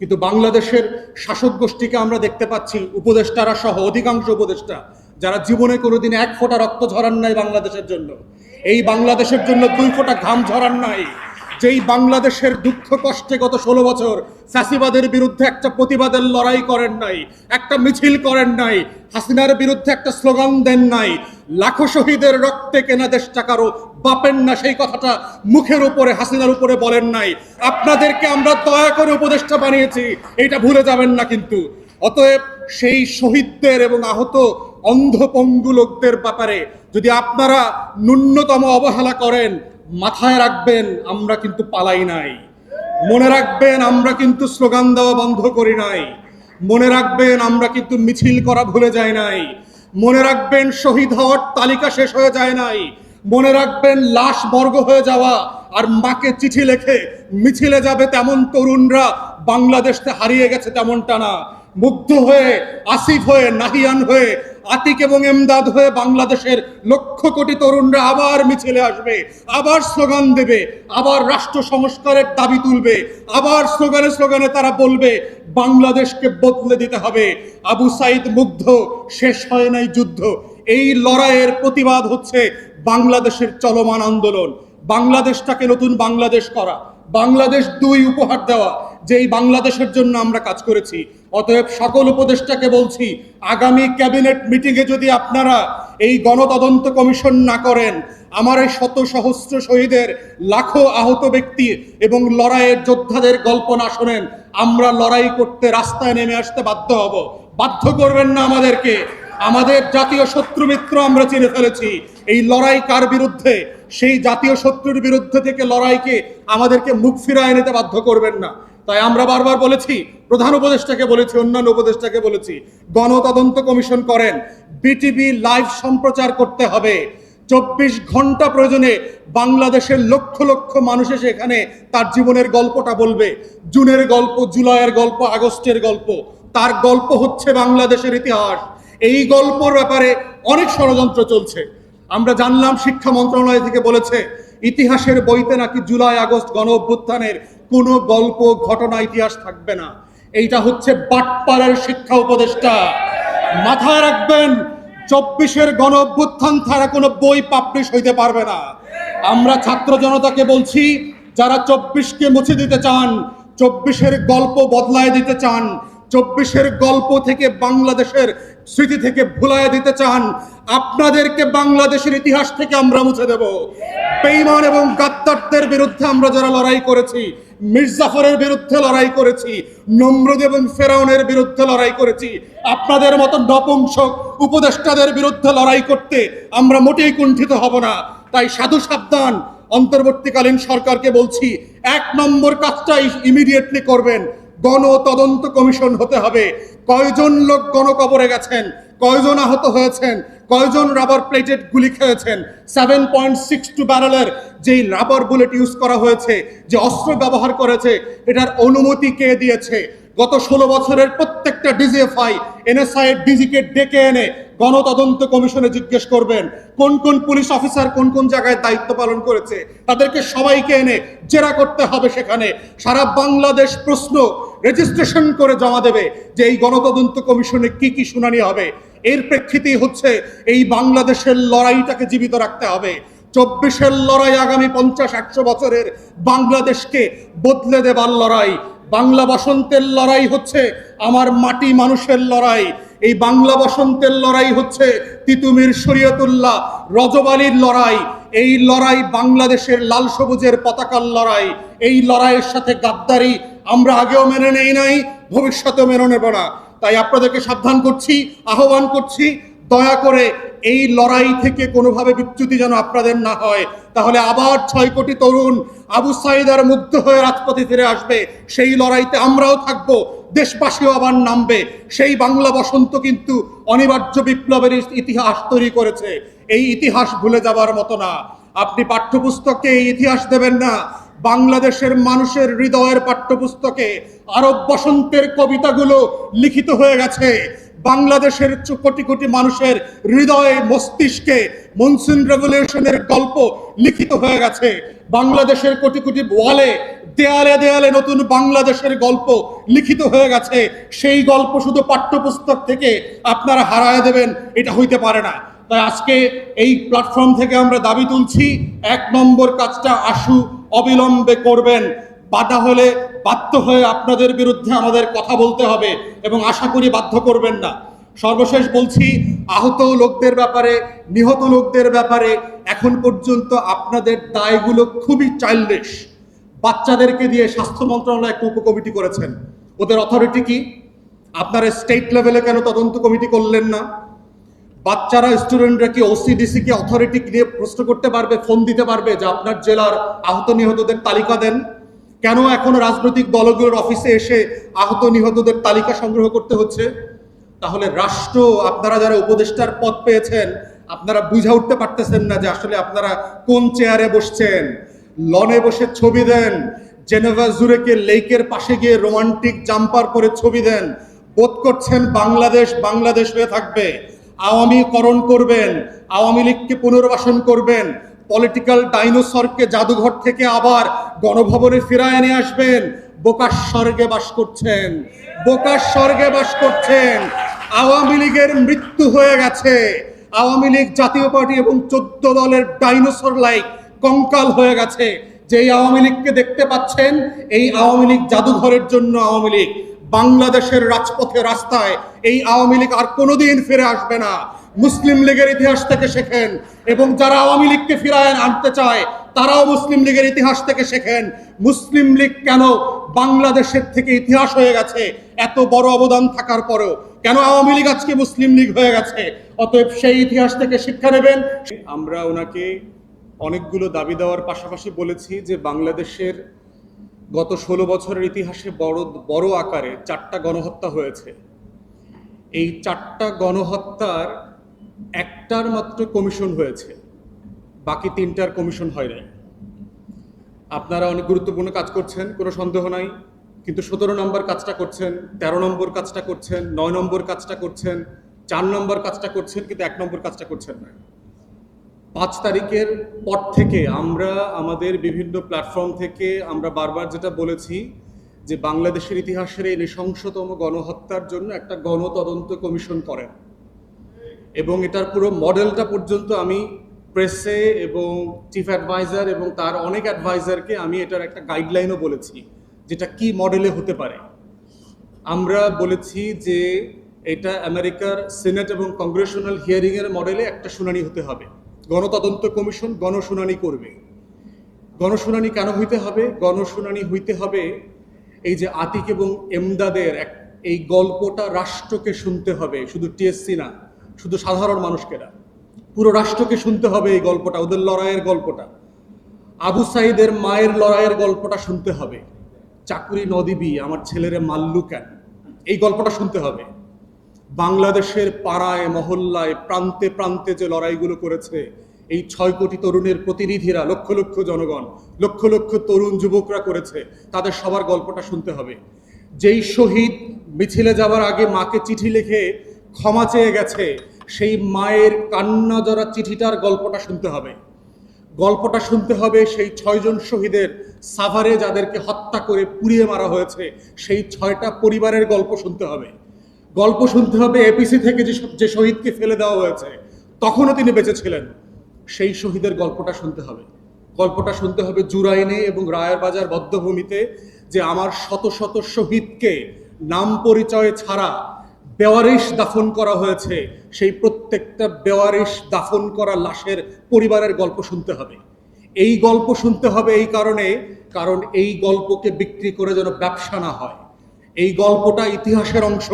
কিন্তু বাংলাদেশের শাসক গোষ্ঠীকে আমরা দেখতে পাচ্ছি, উপদেষ্টারা সহ অধিকাংশ উপদেষ্টা, যারা জীবনে কোনোদিন এক ফোঁটা রক্ত ঝরান নাই বাংলাদেশের জন্য। এই বাংলাদেশের জন্য দুই ফোঁটা ঘাম ঝরান নাই। যেই বাংলাদেশের দুঃখ কষ্টে গত ষোলো বছর ফ্যাসিবাদের বিরুদ্ধে একটা প্রতিবাদের লড়াই করেন নাই, একটা মিছিল করেন নাই, হাসিনার বিরুদ্ধে একটা স্লোগান দেন নাই, লাখো শহীদের রক্তে কেনা দেশটা কারও বাপেন না, সেই কথাটা মুখের উপরে, হাসিনার উপরে বলেন নাই। আপনাদেরকে আমরা দয়া করে উপদেষ্টা বানিয়েছি, এটা ভুলে যাবেন না কিন্তু। অতএব সেই শহীদদের এবং আহত অন্ধপঙ্গু লোকদের ব্যাপারে যদি আপনারা ন্যূনতম অবহেলা করেন মাথায় রাখবেন, আমরা কিন্তু পালাই নাই। মনে রাখবেন, আমরা কিন্তু স্লোগান দেওয়া বন্ধ করি নাই। মনে রাখবেন, আমরা কিন্তু মিছিল করা ভুলে যাই নাই। মনে রাখবেন, শহীদ হওয়ার তালিকা শেষ হয়ে যায় নাই। মনে রাখবেন, লাশ বর্গ হয়ে যাওয়া আর মাকে চিঠি লেখে, মিছিলে যাবে তেমন তরুণরা, বাংলাদেশকে হারিয়ে গেছে তেমনটা না। মুগ্ধ হয়ে, আসিফ হয়ে, নাহিয়ান হয়ে, আতিক এবং এমদাদ হয়ে বাংলাদেশের লক্ষ কোটি তরুণরা আবার মিছিলে আসবে, আবার স্লোগান দেবে, আবার রাষ্ট্র সংস্কারের দাবি তুলবে, আবার স্লোগানে স্লোগানে তারা বলবে, বাংলাদেশকে বদলে দিতে হবে। আবু সাইদ মুগ্ধ, শেষ হয় নাই যুদ্ধ। এই লড়াইয়ের প্রতিবাদ হচ্ছে বাংলাদেশের চলমান আন্দোলন। বাংলাদেশটাকে নতুন বাংলাদেশ করা, বাংলাদেশ দুই উপহার দেওয়া যেই বাংলাদেশের জন্য আমরা কাজ করেছি, অতএব সকল উপদেষ্টাকে বলছি, আগামী ক্যাবিনেট মিটিংয়ে যদি আপনারা এই গণতদন্ত কমিশন না করেন, আমার এই শত সহস্র শহীদের লাখো আহত ব্যক্তি এবং লড়াইয়ের যোদ্ধাদের গল্প না শোনেন, আমরা লড়াই করতে রাস্তায় নেমে আসতে বাধ্য হব। বাধ্য করবেন না আমাদেরকে। আমাদের জাতীয় শত্রু মিত্র আমরা চিনে ফেলেছি। এই লড়াই কার বিরুদ্ধে? সেই জাতীয় শত্রুর বিরুদ্ধে থেকে লড়াইকে আমাদেরকে মুখ ফিরায় নিতে বাধ্য করবেন না। তাই আমরা বারবার বলেছি, প্রধান উপদেষ্টাকে বলেছি, অন্যান্য উপদেষ্টাকে বলেছি, গণতদন্ত কমিশন করেন, বিটিভি লাইভ সম্প্রচার করতে হবে। চব্বিশ ঘণ্টা প্রয়োজনে বাংলাদেশের লক্ষ লক্ষ মানুষ এসে এখানে তার জীবনের গল্পটা বলবে। জুনের গল্প, জুলাইয়ের গল্প, আগস্টের গল্প, তার গল্প হচ্ছে বাংলাদেশের ইতিহাস। এই গল্পর ব্যাপারে অনেক ষড়যন্ত্র চলছে। আমরা জানলাম শিক্ষা মন্ত্রণালয় থেকে বলেছে, ইতিহাসের বইতে নাকি জুলাই, আগস্ট গণ অভ্যুত্থানের কোনো গল্প, ঘটনা, ইতিহাস থাকবে না। এইটা হচ্ছে বাটপাড়ার শিক্ষা উপদেষ্টা। মাথায় রাখবেন, চব্বিশের গণ অভ্যুত্থান ছাড়া কোনো বই পাবলিশ হইতে পারবে না। আমরা ছাত্র জনতাকে বলছি, যারা চব্বিশকে মুছে দিতে চান, চব্বিশের গল্প বদলায় দিতে চান, চব্বিশের গল্প থেকে বাংলাদেশের স্মৃতি থেকে ভুলায় দিতে চান, আপনাদেরকে বাংলাদেশের ইতিহাস থেকে আমরা মুছে দেব। বেইমান এবং গাদ্দারদের বিরুদ্ধে আমরা যারা লড়াই করেছি মির্জাফরের বিরুদ্ধে লড়াই করেছি, নম্রদ এবং ফেরাউনের বিরুদ্ধে লড়াই করেছি। আপনাদের মতো নপুংসক উপদেষ্টাদের বিরুদ্ধে লড়াই করতে আমরা মোটেই কুণ্ঠিত হব না। তাই সাধু সাবধান, অন্তর্বর্তীকালীন সরকারকে বলছি, এক নম্বর কাজটাই ইমিডিয়েটলি করবেন। গণ তদন্ত কমিশন হতে হবে। কয়জন লোক গণকবরে গেছেন? কয়জন আহত হয়েছেন? কয়জন রাবার প্লেটেড গুলি খেয়েছেন? সেভেন পয়েন্ট সিক্স টু ব্যারেলের যেই রাবার বুলেট ইউজ করা হয়েছে, যে অস্ত্র ব্যবহার করেছে, এটার অনুমতি কে দিয়েছে? গত ষোলো বছরের প্রত্যেকটা ডিজিএফআই এনএসআই ডিজিকে ডেকে এনে গণতদন্ত কমিশনে জিজ্ঞেস করবেন, কোন কোন পুলিশ অফিসার কোন কোন জায়গায় দায়িত্ব পালন করেছে? তাদেরকে সবাইকে এনে জেরা করতে হবে সেখানে। সারা বাংলাদেশ প্রশ্ন রেজিস্ট্রেশন করে জমা দেবে যে এই গণতদন্ত কমিশনে কি কি শুনানি হবে। এর প্রেক্ষিতেই হচ্ছে এই বাংলাদেশের লড়াইটাকে জীবিত রাখতে হবে। চব্বিশের লড়াই আগামী পঞ্চাশ, একশো বছরের বাংলাদেশকে বদলে দেবার লড়াই। বাংলা বসন্তের লড়াই হচ্ছে আমার মাটি মানুষের লড়াই। এই বাংলা বসন্তের লড়াই হচ্ছে তিতুমির শরীয়তুল্লাহ রজবালির লড়াই। এই লড়াই বাংলাদেশের লাল সবুজের পতাকার লড়াই। এই লড়াইয়ের সাথে গাদ্দারি আমরা আগেও মেনে নেই নাই, ভবিষ্যতেও মেনে নেব না। তাই আপনাদেরকে সাবধান করছি, আহ্বান করছি, দয়া করে এই লড়াই থেকে কোনোভাবে বিচ্যুতি যেন আপনাদের না হয়, তাহলে আবার ছয় কোটি তরুণ আবু সাইদার মুগ্ধ হয়ে রাজপথে ফিরে আসবে। সেই লড়াইতে আমরাও থাকব, দেশবাসীও আবার নামবে। সেই বাংলা বসন্ত কিন্তু অনিবার্য বিপ্লবের ইতিহাস তৈরি করেছে। এই ইতিহাস ভুলে যাবার মতো না। আপনি পাঠ্যপুস্তকে এই ইতিহাস দেবেন না। বাংলাদেশের মানুষের হৃদয়ের পাঠ্যপুস্তকে আরব বসন্তের কবিতাগুলো লিখিত হয়ে গেছে। বাংলাদেশের কোটি কোটি মানুষের হৃদয়ে মস্তিষ্কে মনসুন রেভলিউশনের গল্প লিখিত হয়ে গেছে। বাংলাদেশের কোটি কোটি ওয়ালে, দেয়ালে দেয়ালে নতুন বাংলাদেশের গল্প লিখিত হয়ে গেছে। সেই গল্প শুধু পাঠ্যপুস্তক থেকে আপনারা হারায় দেবেন, এটা হইতে পারে না। তাই আজকে এই প্ল্যাটফর্ম থেকে আমরা দাবি তুলছি, এক নম্বর কাজটা আশু অবিলম্বে করবেন। বাধা হলে বাধ্য হয়ে আপনাদের বিরুদ্ধে আমাদের কথা বলতে হবে এবং আশা করি বাধ্য করবেন না। সর্বশেষ বলছি, আহত লোকদের ব্যাপারে, নিহত লোকদের ব্যাপারে এখন পর্যন্ত আপনাদের দায়গুলো খুবই চাইল্ডিশ বাচ্চাদেরকে দিয়ে স্বাস্থ্য মন্ত্রণালয় একটা উপকমিটি করেছেন। ওদের অথরিটি কি? আপনারা স্টেট লেভেলে কেন তদন্ত কমিটি করলেন না? বাচ্চারা স্টুডেন্টরা কি ওসিডিসি কি অথরিটি নিয়ে প্রশ্ন করতে পারবে ফোন দিতে পারবে যে আপনার জেলার আহত নিহতদের তালিকা দেন? কেন এখন রাজনৈতিক দলগুলোর অফিসে এসে আহত নিহতদের তালিকা সংগ্রহ করতে হচ্ছে? তাহলে রাষ্ট্র, আপনারা যারা উপদেষ্টার পদ পেয়েছেন, আপনারা বুঝা উঠতে পারতেছেন না যে আসলে আপনারা কোন চেয়ারে বসছেন। লনে বসে ছবি দেন। জেনেভা জুরেকে লেকের পাশে গিয়ে রোমান্টিক জাম্পার পরে ছবি দেন। বোধ করছেন বাংলাদেশ বাংলাদেশ হয়ে থাকবে। আওয়ামীকরণ করবেন, আওয়ামী লীগকে পুনর্বাসন করবেন পলিটিক্যাল ডাইনোসরকে জাদুঘর থেকে আবার গণভবনে ফিরায় নিয়ে আসবেন, বোকার স্বর্গে বাস করছেন, বোকার স্বর্গে বাস করছেন, আওয়ামী লীগের মৃত্যু হয়ে গেছে, আওয়ামী লীগ জাতীয় পার্টি এবং চোদ্দ দলের ডাইনোসর লাইক কঙ্কাল হয়ে গেছে, যেই আওয়ামী লীগকে দেখতে পাচ্ছেন, এই আওয়ামী লীগ জাদুঘরের জন্য আওয়ামী লীগ। বাংলাদেশের রাজপথে রাস্তায় এই আওয়ামী লীগ আর কোনোদিন ফিরে আসবে না। মুসলিম লীগের ইতিহাস থেকে শেখেন এবং যারা আওয়ামী লীগকে ফিরায় আনতে চায়, তারাও মুসলিম লীগের ইতিহাস থেকে শেখেন। মুসলিম লীগ কেন বাংলাদেশের থেকে ইতিহাস হয়ে গেছে? এত বড় অবদান থাকার পরেও কেন আওয়ামী লীগ আজকে মুসলিম লীগ হয়ে গেছে? অতএব সেই ইতিহাস থেকে শিক্ষা নেবেন। আমরা ওনাকে অনেকগুলো দাবি দেওয়ার পাশাপাশি বলেছি যে বাংলাদেশের গত ষোলো বছরের ইতিহাসে বড় বড় আকারে চারটা গণহত্যা হয়েছে। এই চারটা গণহত্যার একটার মাত্র কমিশন হয়েছে। বাকি তিনটার কমিশন হয় নাই। আপনারা অনেক গুরুত্বপূর্ণ কাজ করছেন, কোনো সন্দেহ নাই। কিন্তু সতেরো নম্বর কাজটা করছেন, তেরো নম্বর কাজটা করছেন, নয় নম্বর কাজটা করছেন, চার নম্বর কাজটা করছেন, কিন্তু এক নম্বর কাজটা করছেন না। পাঁচ তারিখের পর থেকে আমরা আমাদের বিভিন্ন প্ল্যাটফর্ম থেকে আমরা বারবার যেটা বলেছি যে বাংলাদেশের ইতিহাসের এই নৃশংসতম গণহত্যার জন্য একটা গণতদন্ত কমিশন করেন। এবং এটার পুরো মডেলটা পর্যন্ত আমি প্রেসে এবং চিফ অ্যাডভাইজার এবং তার অনেক অ্যাডভাইজারকে আমি এটার একটা গাইডলাইনও বলেছি যেটা কি মডেলে হতে পারে। আমরা বলেছি যে এটা আমেরিকার সিনেট এবং কংগ্রেশনাল হিয়ারিংয়ের মডেলে একটা শুনানি হতে হবে। গণতদন্ত কমিশন গণশুনানি করবে। গণশুনানি কেন হইতে হবে? গণশুনানি হইতে হবে এই যে আতিক এবং এমদাদের এক এই গল্পটা রাষ্ট্রকে শুনতে হবে, শুধু টিএসসি না, শুধু সাধারণ মানুষকে না। পুরো রাষ্ট্রকে শুনতে হবে এই গল্পটা, ওদের লড়াইয়ের গল্পটা। আবু সাইদের মায়ের লড়াইয়ের গল্পটা শুনতে হবে। চাকুরি নদীবি আমার ছেলেরে মাল্লু কেন? এই গল্পটা শুনতে হবে। বাংলাদেশের পাড়ায়, মহল্লায়, প্রান্তে প্রান্তে যে লড়াইগুলো করেছে, এই ছয় কোটি তরুণের প্রতিনিধিরা, লক্ষ লক্ষ জনগণ, লক্ষ লক্ষ তরুণ যুবকরা করেছে, তাদের সবার গল্পটা শুনতে হবে। যেই শহীদ মিছিলে যাওয়ার আগে মাকে চিঠি লিখে ক্ষমা চেয়ে গেছে, সেই মায়ের কান্না জরা চিঠিটার গল্পটা শুনতে হবে। গল্পটা শুনতে হবে সেই ছয়জন শহীদের সাভারে যাদেরকে হত্যা করে পুড়িয়ে মারা হয়েছে, সেই ছয়টা পরিবারের গল্প শুনতে হবে। গল্প শুনতে হবে এপিসি থেকে যেসব যে শহীদকে ফেলে দেওয়া হয়েছে। তখনও তিনি বেঁচে ছিলেন সেই শহীদের গল্পটা শুনতে হবে। গল্পটা শুনতে হবে জুরাইনে এবং রায়ের বাজার বদ্ধভূমিতে যে আমার শত শত শহীদকে নাম পরিচয় ছাড়া বেওয়ারিশ দাফন করা হয়েছে, সেই প্রত্যেকটা বেওয়ারিশ দাফন করা লাশের পরিবারের গল্প শুনতে হবে। এই গল্প শুনতে হবে এই কারণে, কারণ এই গল্পকে বিক্রি করে যেন ব্যবসা না হয়। এই গল্পটা ইতিহাসের অংশ।